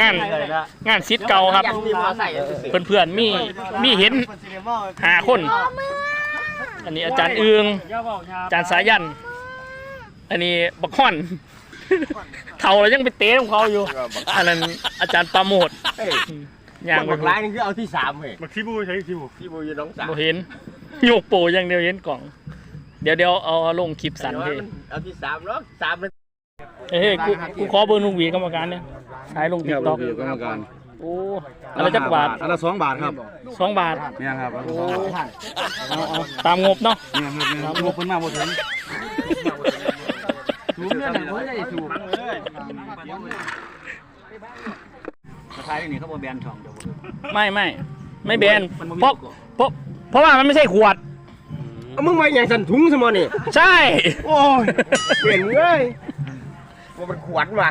งานงานซิดเก่าครับยังมีมอใส่เพื่อนๆมีมีเห็นหาคน อันนี้อาจารย์เอืองอาจารย์สายัน อันนี้บักฮอน เท่าแล้วยังไปเตะของเขาอยู่ อันนั้นอาจารย์ปราโมดเฮ้ยย่างไปบักร้ายนี่คือเอาที่สามเว้ยบักที่บูใช้ที่บูที่บูอยู่น้องสามบ่เห็นโยกโปอย่างเดียวเห็นกล่อง เดี๋ยวเดี๋ยวเอาลงคลิปสันเฮ้ยเอาที่สามเนาะสามมันเฮ้ยกูกูขอเบอร์ลุงหวีกรรมการเนี่ย ใช้ลงติ๊กต็อกกรรมการโอ้อะไรจักบาทอันละสองบาทครับสองบาทเนี่ยครับโอ้เอาเอาตามงบเนาะเนี่ยครับเนี่ยงบเพิ่นมาบ่ถึงสูบเนี่ยนะผมได้สูบท้ายนี่เขาบ่แบนช่องเดียวไม่ไม่ไม่แบนเพราะเพราะเพราะว่ามันไม่ใช่ขวดเอามึงมาอย่างสันถุงสมอนี่ใช่ โอ้ยเปลี่ยนเลยว่ามันขวดว่ะ